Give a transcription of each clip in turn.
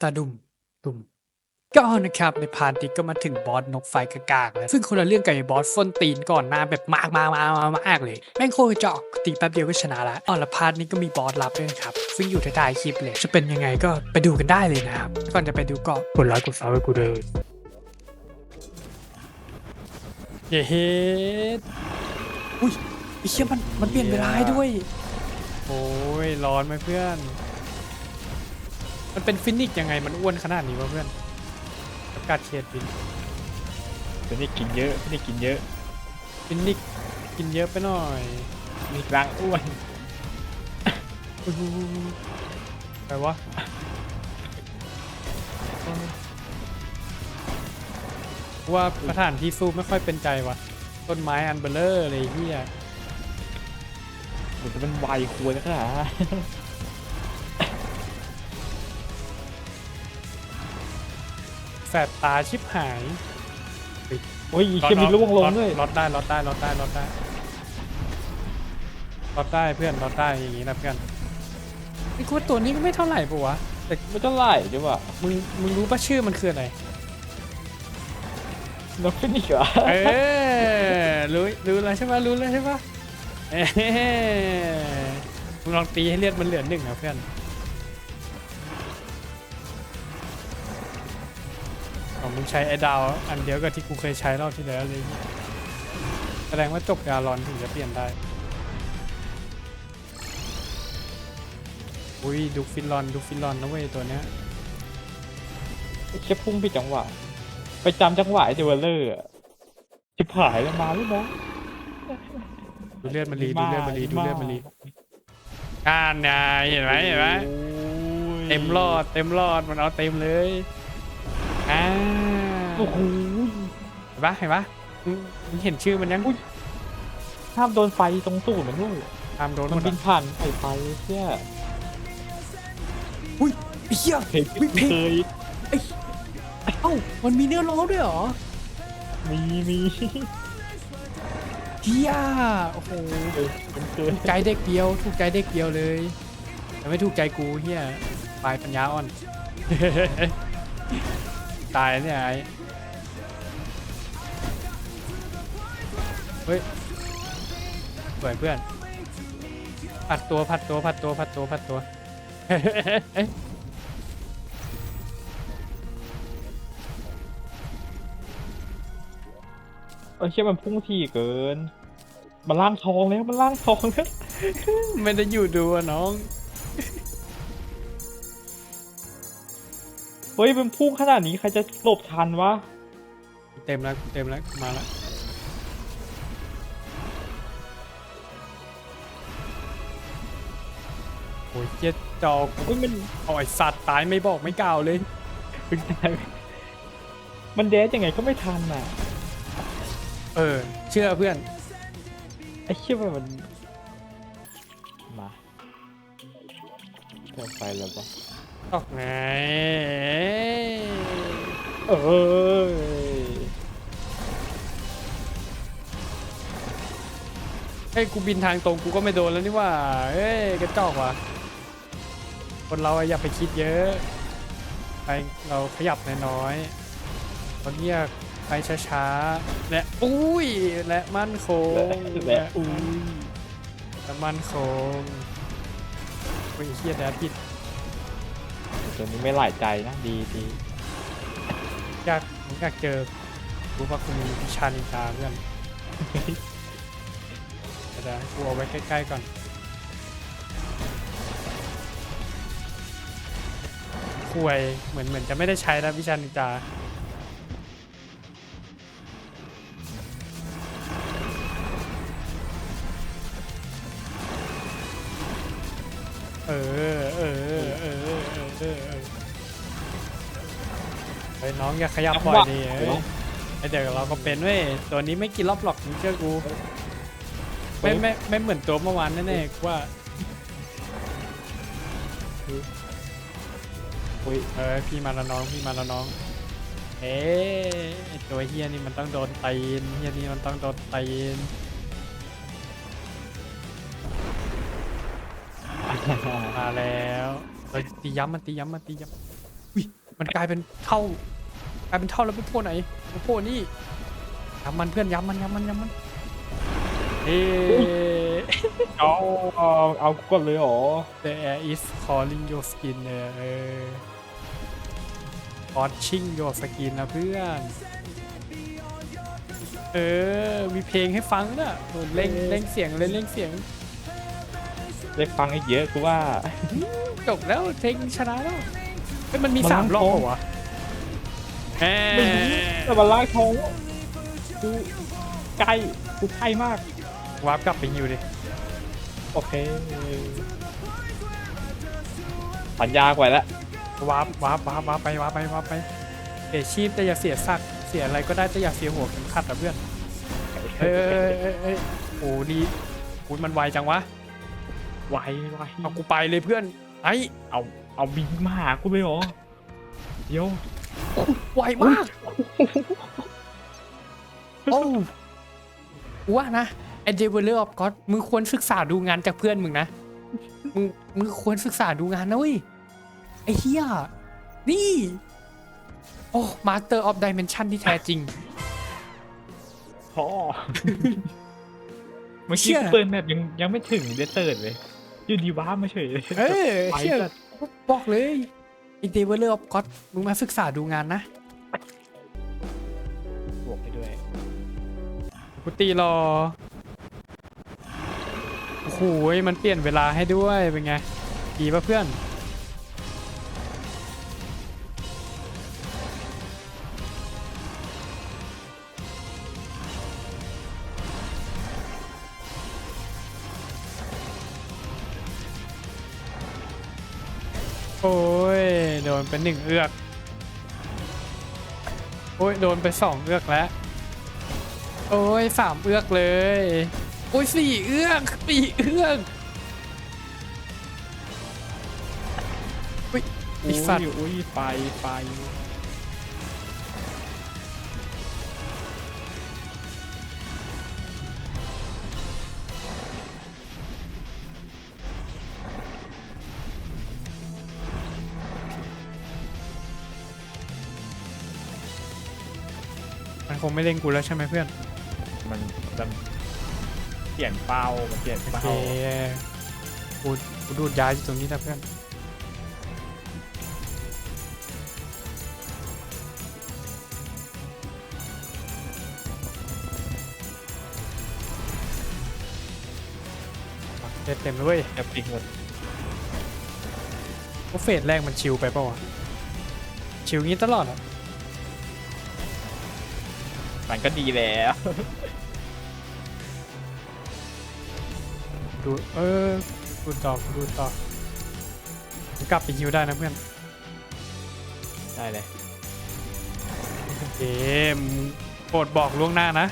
ตาดุมดุมก็นะครับในพาร์ทนี้ก็มาถึงบอสนกไฟกระกากแล้วซึ่งคนละเรื่องกับไอ้บอสฟนตีนก่อนหน้าแบบมากมากมากมากมากเลย แม่งโคตรกระจอกตีแป๊บเดียวก็ชนะละอ๋อและพาร์ทนี้ก็มีบอสลับด้วยนะครับ ซึ่งอยู่ท้ายๆคลิปเลย จะเป็นยังไงก็ไปดูกันได้เลยนะครับ ก่อนจะไปดูก็กดไลค์กดซับให้กูเลยเย้เฮ็ดอุ้ยไอ้เชี่ยมันมันเปลี่ยนเวลาให้ด้วย โอ้ยร้อนไหมเพื่อน มันเป็นฟินิกซ์ยังไงมันอ้วนขนาดนี้วะเพื่อนอากาศเขตฟินไม่ได้กินเยอะไม่ได้กินเยอะฟินิกซ์กินเยอะไปหน่อย มีร่างอ้วนอุ๊ยไปวะว่าสถานที่สู้ไม่ค่อยเป็นใจวะต้นไม้อันเบลเลอร์เลยที่อะเหมือนจะเป็นวัยควรนะค่ สบตาชิบหายโอ้ยเชี่ยมีล่วงลงด้วยลดได้ลดได้ลดได้ลดได้ลดได้เพื่อนลดได้อย่างงี้นะเพื่อนไอ้กูว่าตัวนี้ก็ไม่เท่าไหร่ปะวะแต่ไม่เท่าไหร่ใช่ป่ะมึงมึงรู้ปะชื่อมันคืออะไรนกฟินิกซ์เหรอเออรู้รู้แล้วใช่ปะรู้แล้วใช่ปะเอ้มึงลองตีให้เลือดมันเหลือหนึ่งนะเพื่อน มึงใช้ไอ้ดาวอันเดียวกับที่กูเคยใช้รอบที่แล้วเลยแสดงว่าจบกาลอนถึงจะเปลี่ยนได้ อุ้ยดูฟินลอนดูฟินลอนนะเว้ยตัวเนี้ยเชี่ยพุ่งผิดจังหวะ ไปจำจังหวะไอ้เดเวลเลอร์อะชิบหายแล้วมาแล้วนะดูเลือดมันรีดูเลือดมันรีดูเลือดมันรีอ่านไงเห็นไหมเห็นไหมโอ้ยเต็มรอดเต็มรอดมันเอาเต็มเลยอ่า โอ้โหเห็นปะเห็นปะมึงมึงเห็นชื่อมันยังห้ามโดนไฟตรงตูดมันลูกตามโดนหมันมบิดนผ่านไฟไฟเชี่ยอุ้ยไอ้เหี้ยเคยวิเพเคยเอ้ามันมีเนื้อร้องด้วยเหรอมีมีเฮียโอ้โหเคยมันเคยถูกใจเด็กเดียวถูกใจเด็กเดียวเลยแต่ไม่ถูกใจกูเฮียปลายปัญญาอ่อน ตายเนี่ยไอ้ เฮ้ยสวยเพื่อน ผัดตัวผัดตัวผัดตัวผัดตัวผัดตัวเอ๊ะเออเชี่ยมันพุ่งทีเกิน มันล่างทองแล้ว มันล่างทองแล้ว ไม่ได้อยู่ดูอะน้อง เฮ้ยมันพุ่งขนาดนี้ใครจะหลบทันวะ เต็มแล้วเต็มแล้วมาแล้ว อ้ยเจ็ดจอกเฮ้ยมันเอาไอสัตว์ตายไม่บอกไม่กล่าวเลยเพิ่งตายมันเดสยังไงก็ไม่ทันอะ เออ เชื่อเพื่อน ไอ้เชี่ยมัน มาเกิดไปแล้วปะออกไง เออเฮ้ยกูบินทางตรงกูก็ไม่โดนแล้วนี่ว่าเฮ้ยกระจอกว่ะ คนเราอะอย่าไปคิดเยอะ ไปเราขยับน้อยๆเราเรียกไปช้าๆ และอุ้ย และมั่นคงและอุ้ยและมั่นคงโอ้ยเฮียแดดผิดตัวนี้ไม่หลายใจนะดีดีอยากผมอยากเจอรู้ว่าคุณมีวิชานินจาเพื่อนเดี๋ยวกูเอาไว้ใกล้ๆก่อน คุยเหมือนเหมือนจะไม่ได้ใช้แล้ววิชานินจาเออเออเออเออเออเออเออเฮ้ยน้องอย่าขยับบ่อยดิเอ้ยไอ้เดี๋ยวเราก็เป็นเว้ยตัวนี้ไม่กินรอบหรอกมึงเชื่อกูไม่ไม่ไม่เหมือนตัวเมื่อวานแน่ๆกูว่า อุ้ยเออพี่มาแล้วน้องพี่มาแล้วน้องเอ๊ะไอ้ตัวเฮียนี่มันต้องโดนตีนเฮียนี่มันต้องโดนตีนมาแล้วเฮ้ยตีย้ำมันตีย้ำมันตีย้อุ๊ยมันกลายเป็นเท่ากลายเป็นเท่าแล้วไปโผล่ไหนไปโผล่นี่ย้ำมันเพื่อนย้ำมันย้ำมันย้ำมันเอ๊เอาเอาเอากูก่อนเลยเหรอ The air is calling your skin เออ เออ watching your skin นะเพื่อน เออ มีเพลงให้ฟังนะโอ้เล่งเล่งเสียงเล่นเล่งเสียง ได้ฟังอีกเยอะกูว่า จบแล้วเพลงชนะแล้วเฮ้ยมันมีมันสามรอบโค้งเหรอวะแหไม่รู้มแต่มาลากทองกูใกล้กูใกล้มาก วาร์ปกลับไปฮิวดิ โอเคสัญญากว่าแล้ว วาร์ปวาร์ปวาร์ปวาร์ปไปวาร์ปไปวาร์ปไปเสียชีพแต่อย่าเสียสักดิ์เสียอะไรก็ได้แต่อย่าเสียหัวเข็มขัดนะเพื่อนเอ้ยเอ้ยเอ้ยเอ้ยโอ้ดีกูมันไวจังวะไวไวเอากูไปเลยเพื่อนไอ้เอาเอาบินมาหากูเลยเหรอเดี๋ยวไวมากโอ้กูว่านะไอเดเวลเลอร์ออฟก็มึงควรศึกษาดูงานจากเพื่อนมึงนะมึงมึงควรศึกษาดูงานนะเว้ย ไอ้เหี้ย นี่ โอ้มาสเตอร์ออฟดิเมนชันที่แท้จริง พ่อเมื่อเชี่กี้ยกูเปิดแมปยังยังไม่ถึงเดสเติร์ดเลยอยู่ดีว้ามาเฉยเลยเออไปเชี่ยจัดบอกเลยไอเดเวลเลอร์ออฟก็มึงมาศึกษาดูงานนะบวกไปด้วยกูตีรอ โอ้โหมันเปลี่ยนเวลาให้ด้วย เป็นไง ดีป่ะเพื่อน โอ้ย โดนเป็นหนึ่งเอือก โอ้ย โดนไปสองเอือกแล้ว โอ้ยสามเอือกเลย โอ้ยสี่เอือกสี่เอือกอุ้ยไอสัตว์อุ้ยอุ้ยไฟไฟ งไม่เล่นกูแล้วใช่ไหมเพื่อนมันมันเปลี่ยนเป้ามันเปลี่ยนโอเป้าเคกูกูดูดยาอยู่ตรงนี้นะเพื่อนเต็มเต็มเลยเว้ยจะปิงหมดเพราะเฟสแรกมันชิลไปเปล่าวะชิลงี้ตลอดเหรอะ มันก็ดีแล้ว ดูเออดูต่อดูต่อกลับไปฮิวได้นะเพื่อนได้เลย เกมโปรดบอกล่วงหน้านะ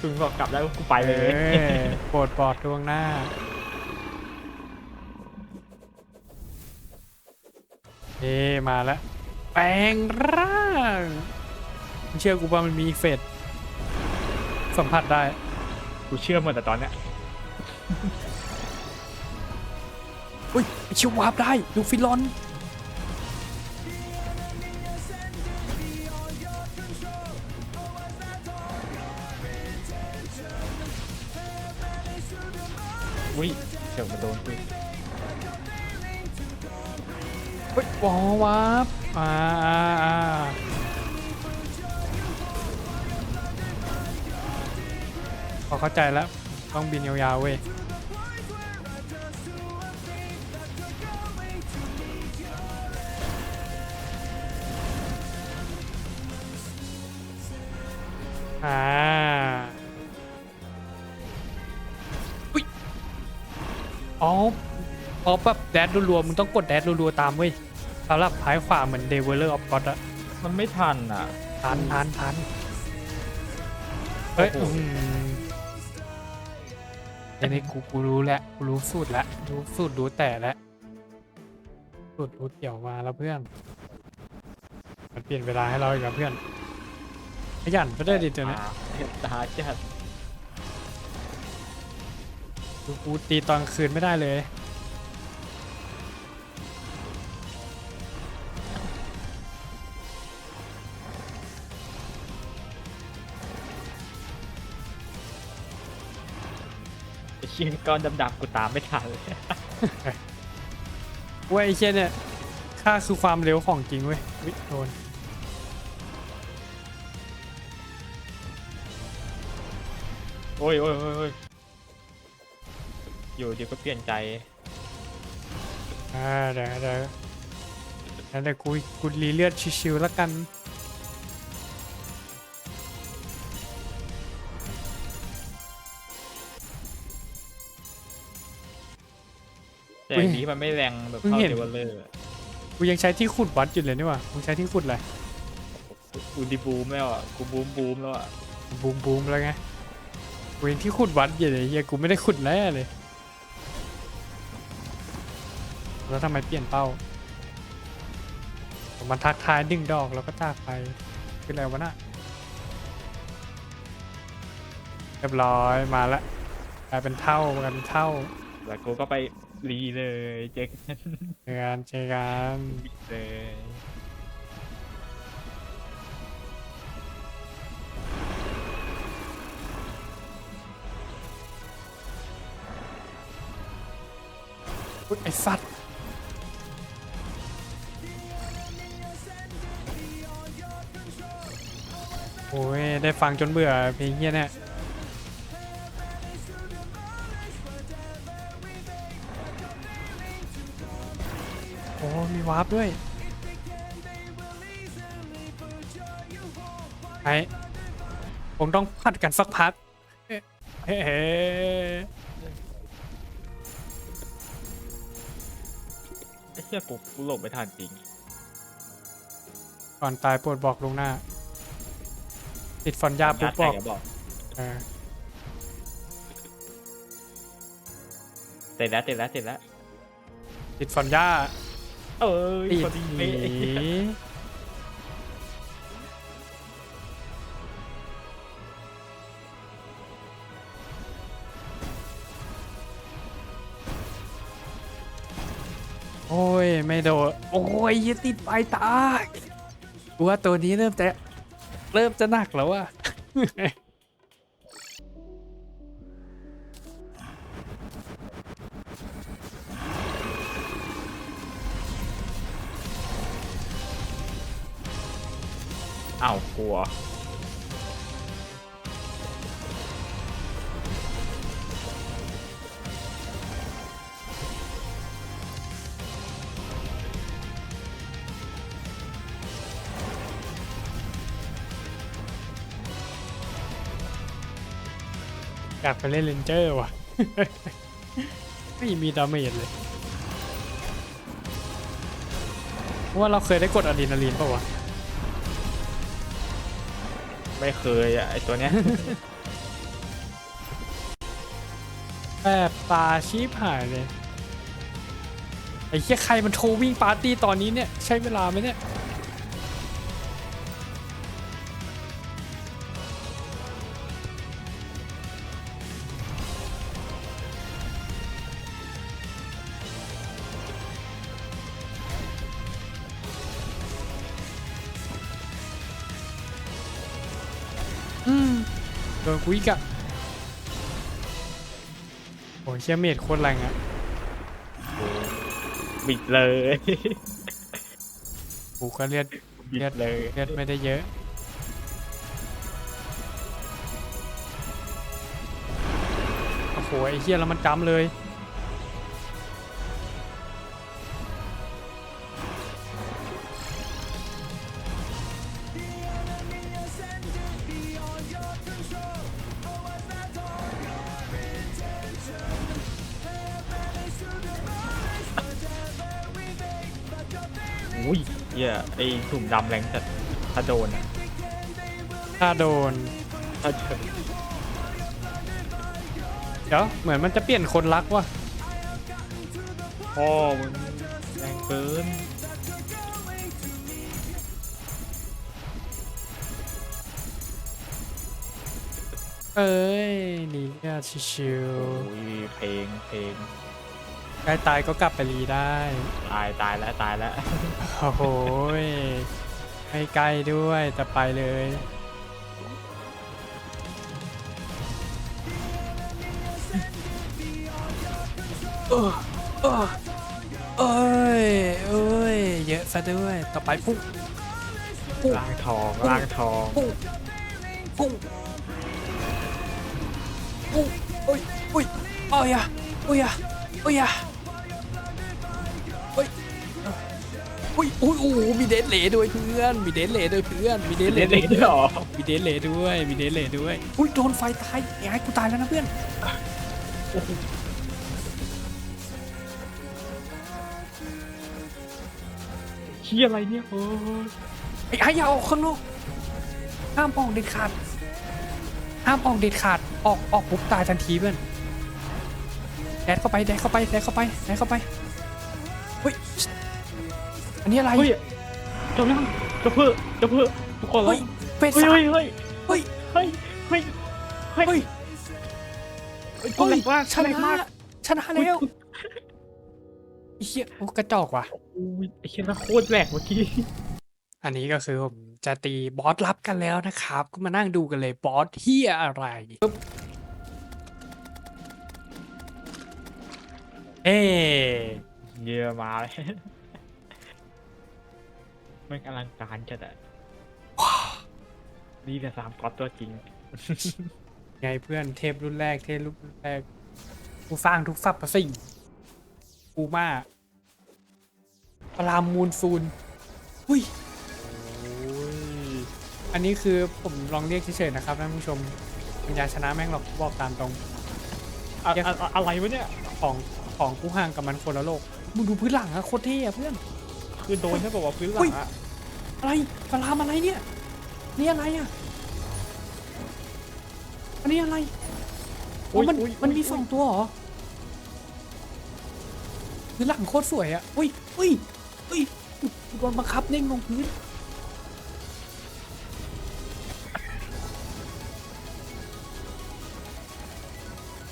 ถึงบอกกลับแล้วกูไปเลยออโปรดบอกล่วงหน้า เอ้มาแล้วแปลงร่างมึง เชื่อกูว่ามันมีอีกเฟสสัมผัสได้ กูเชื่อหมดแต่ตอนเนี้ยอุ้ยไอ้เชิววาร์ปได้ ดูฟิลอน อุ้ยเฉียวมาโดนกูเฮ้ยว้าววาร์ปอ่าอ่าอ่า เข้าใจแล้ว ต้องบินยาวๆเว้ยอ่าอุ้ยอ๋อพอแบบแดดรัวๆมึงต้องกดแดดรัวๆตามเว้ยสำหรับพายขวาเหมือน Develer of God อะมันไม่ทันอะ ทันทันทันเฮ้ยโอ้โห อืม เดี๋ยวนี้กูกูรู้แล้วกูรู้สูตรแล้วรู้สูตรรู้แต่แล้วสูตรรู้เกี่ยวมาแล้วเพื่อน มันเปลี่ยนเวลาให้เราอีกแล้วเพื่อนขยันไปได้ดิตัวเนี้ยตาจัดกูกูตีตอนคืนไม่ได้เลย ชิ้นก้อนดำๆกูตามไม่ทันเลยเว้ยไอ้เชี่ยเนี่ยค่าคือความเร็วของจริงเว้ยวิโดนโอ้ยโอ้ยโอ้ยโอ้ยอยู่เดี๋ยวก็เปลี่ยนใจอ่าเดี๋ยวเดี๋ยวงั้นเดี๋ยวกูกูรีเลือดชิวๆแล้วกัน แต่อันนี้มันไม่แรงแบบเท่าเดเวลเลอร์กูยังใช้ที่ขุดวัดอยู่เลยนี่หว่ามึงใช้ที่ขุดอะไรกูดีบูมแล้วอะกูบูมบูมแล้วอะบูมบูมแล้วไงกูยังที่ขุดวัดอยู่เลยเฮียกูไม่ได้ขุดแน่เลย แล้วทำไมเปลี่ยนเป้ามันทักทายดึงดอกแล้วก็จากไปคืออะไรวะน่ะเรียบร้อยมาละกลายเป็นเท่ากลายเป็นเท่าแล้วกูก็ไป รีเลยเจ๊กเจอกันเจอกันเลยอุ๊ยไอ้สัตว์โอ้ยได้ฟังจนเบื่อเพลงเฮียเนี่ย มีวาร์ปด้วยไอ้ผมต้องผัดกันสักพักเฮ้ไอ้เชี่ยกูกูหลบไม่ทันจริง ก่อนตายปรดบอกลงหน้า ติดฟอนยาปุ๊บบอกเสร็จแล้วเสร็จแล้วเสร็จแล้วติดฟอนยา เอ้ยติพอดีหเป๊ะนีโอ้ย ไม่โดน โอ้ยย่าติดไฟตายกูว่าตัวนี้เริ่มจะ เริ่มจะหนักแล้วอะ อ้าวกลัว อยากไปเล่นเลนเจอร์ว่ะ ไม่มีดาเมจเลย ว่าเราเคยได้กดอะดรีนาลีนป่าวะ ไม่เคยอะไอตัวเนี้ย แบบตาชีพหายเลย ไอ้เหี้ยใครมันโทรวิ่งปาร์ตี้ตอนนี้เนี่ย ใช้เวลาไหมเนี่ย โดนกุยกอะโอ้ยเชี่ยเมดโคตรแรงอะบิดเลยกูก็เลือดบิดเลยเลือดไม่ได้เยอะโอ้โหไอ้เหี้ยแล้วมันจำเลยอุ้ย ไอถุงดำแรงจัดถ้าโดนอะถ้าโดน ถ้าเจอเดี๋ยวเหมือนมันจะเปลี่ยนคนรักว่ะพ่อมึงแรงเกินเอ้ยหนีเลือดชิวโอ้ยเพลงเพลงๆ ใกล้ตายก็กลับไปรีได้ ตายตายแล้วตายแล้วโอ้โหยไม่ใกล้ด้วยแต่ไปเลยไเออเออเอ้ยเอ้ย เยอะซะด้วย ต่อไปพุ่งพุ่งล่างทองล่างทองพุ่งพุ่งพุ่งอุ้ยอุ้ยโอ้ยอะโอ้ยอะโอ้ยอะ อุ้ยอุ้ยโอ้โหมีเดทเหลด้วยเพื่อน มีเดทเหลด้วยเพื่อน มีเดทเหลเล็กๆด้วยเหรอมีเดทเหลด้วย มีเดทเหลด้วย อุ้ยโดนไฟตายไอ้กูตายแล้วนะเพื่อน เฮียอะไรเนี่ยโอ้ยไอ้ไอ้อย่าออกข้างนอกห้ามออกเด็ดขาด ห้ามออกเด็ดขาด ออกออกปุ๊บตายทันทีเพื่อน แดดเข้าไป แดดเข้าไป แดดเข้าไป แดดเข้าไป เฮ้ย อันนี้อะไรเฮ้ยจบยังจะเพื่อจะเพื่อทุกคนแล้เฮ้วยเป็ดเฮ้ยสามเฮ้ยเฮ้ยเฮ้ยเฮ้ยเฮ้ยเฮ้ยเฮ้ยเฮ้ยตัวเฮ้เล็ยกมากชตัวเล็กนะมากชนะแล้วไอ้เหี้ยโอ้กระจอกว่ะอุ้ยไอ้เชี่ยน่าโคตรแหลกเมื่อกี้อันนี้ก็คือผมจะตีบอสลับกันแล้วนะครับ ก็มานั่งดูกันเลยบอสเฮียอะไรปึ๊บเอ๊ะเยี่ยมาเลย ไม่งอลังการจัดอะนี่แต่สามก๊อตตัวจริง ไงเพื่อนเทพรุ่นแรกเทพรุ่นแรกกูสร้างทุกสับประสิ่งกูมาปรามมูลซูนอุ้ย อันนี้คือผมลองเรียกเฉยๆนะครับท่านผู้ชมปัญญาชนะแม่งหรอกบอกตามตรง อะอะอะอะไรวะเนี่ย ของของกูห่างกับมันคนละโลกมึงดูพื้นหลังอะโคตรเท่อะเพื่อน คือโดนแค่บอกว่าพื้นหลัอุ้ยงอะ อะไรปรามอะไรเนี่ย นี่อะไรอะอันนี้อะไรอ๋อมันมันมีสองตัวเหรอพื้นหลังโคตรสวยอะอุ้ยอุ้ยอุ้ยกูโดนบังคับเด้งลงพื้น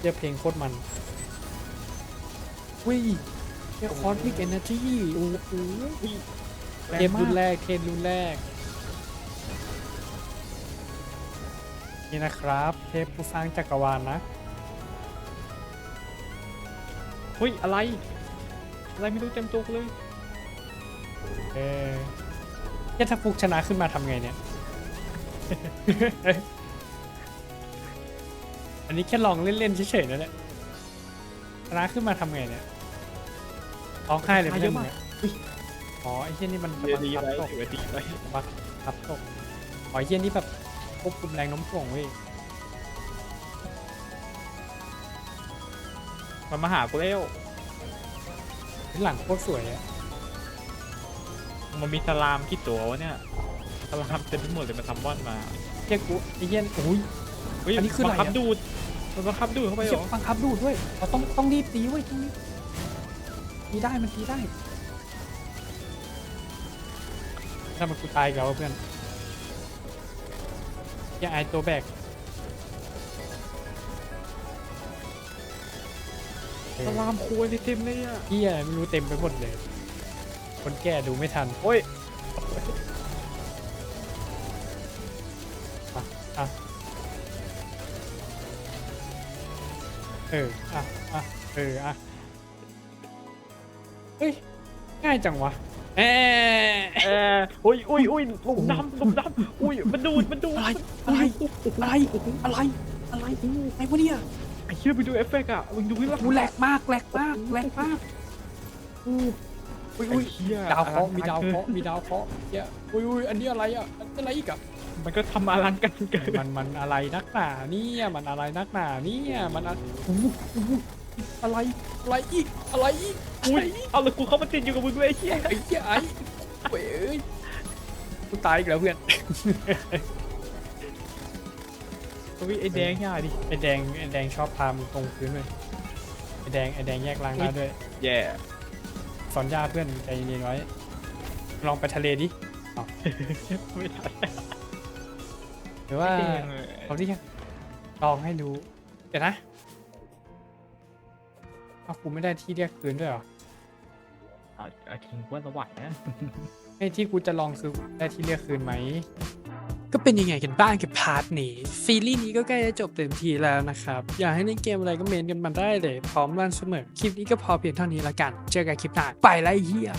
เรียกเพลงโคตรมันอุ้ยเรียกคอสมิกเอเนจีโอ้โหแร เทงปมารุ่นกแรกเทปรุ่นแรก นี่นะครับ เทปผู้สร้างจักรวาลนะเฮ้ย อะไร อะไรไม่รู้เต็มตัวกูเลย เออเนี่ยถ้าฟุกชนะขึ้นมาทำไงเนี่ย อันนี้แค่ลองเล่นๆเฉยๆนะเนี่ยชนะขึ้นมาทำไงเนี่ยร้องไห้เลยตายเพื่เยอนอะมึงมากเนี่ย อุ๊ยอ๋อไอ้เหี้ยนี่มันเดี๋ยวดีบัไว้งคับตกถือว่าดีไว้บังคับตกอ๋อไอ้เหี้ยนี่แบบควบคุมแรงโน้มถ่วงเว้ยมันมาหากูแล้วพื้นหลังโคตรสวยอะมันมีสลามกี่ตัววะเนี่ยสลามเต็มไปหมดเลยมันทำบอนมาเรียกกูไอ้เหี้ยโอ้ยเฮ้ยอันนี้คืออะไรบังคับอะดูดมันบังคับดูดเข้าไปไอ้เหรเหี้ยอบังคับดูดด้วยเราต้องต้องรีบตีเว้ยต้องรีบตีได้มันตีได้ ถ้ามันกูตายอีกแล้วเพื่อนอย่าไอายตัวแบกสลามควยเต็มเลยอะเหี้ยไม่รู้เต็มไปหมดเลย คนแก่ดูไม่ทันโอ้ยอะอะเอออะอะเอออะเฮ้ย ง่ายจังวะเอ๊ะเออ อุ้ยอุ้ยอุ้ยหลุมดำหลุมดำอุ้ยมันดูดมันดูดอะไรมันอะไรดูดอะไรอะไรอะไรอะไรวะเนี่ยไอ้เชี่ยไปดูเอฟเฟกต์อะมึงดูที่หลังกูแหลกมากแหลกมากแหลกมากอู้อุ้ยไอ้อุ้ยเชี่ยดาวเคราะห์อลังมีดาวกินเคราะห์มีดาวเคราะห์เหี้ยอุ้ยอุ้ยอันนี้อะไรอะอันนี้อะไรอีกอะมันก็ทำอลังการเกินมันมันอะไรนักหนาเนี่ยมันอะไรนักหนาเนี่ยมันอะอู้อู้อะไรอะไรอีกอะไรอีกอุ้ยเอาเลยกูเข้ามาติดอยู่กับมึงเลยไอ้เชี่ยไอ้เหี้ยไอ้ เว้ยกูตายอีกแล้วเพื่อนอุ้ยไอ้แดงย่าดิไอ้แดงไอ้แดงชอบพามงตรงพื้นเลยไอ้แดงไอ้แดงแยกล้างหน้าด้วย แย่สอนยาเพื่อนใจเย็นๆไว้ ลองไปทะเลดิไม่ทันหรือว่าไอ้แดงเลยเขาเรียกลองให้รู้เดี๋ยวนะเอากูไม่ได้ที่เรียกคืนด้วยเหรอ เอาเอาทิ้งว่าสวัสดนะไอ้ที่กูจะลองคือได้ที่เรียกคืนไหม ก็เป็นยังไงกันบ้างกับพาร์ทนี้ ซีรีส์นี้ก็ใกล้จะจบเต็มทีแล้วนะครับ อยากให้เล่นเกมอะไรก็เมนกันมาได้เลย พร้อมรันเสมอ คลิปนี้ก็พอเพียงเท่านี้ละกัน เจอกันคลิปหน้า ไปไล่เฮีย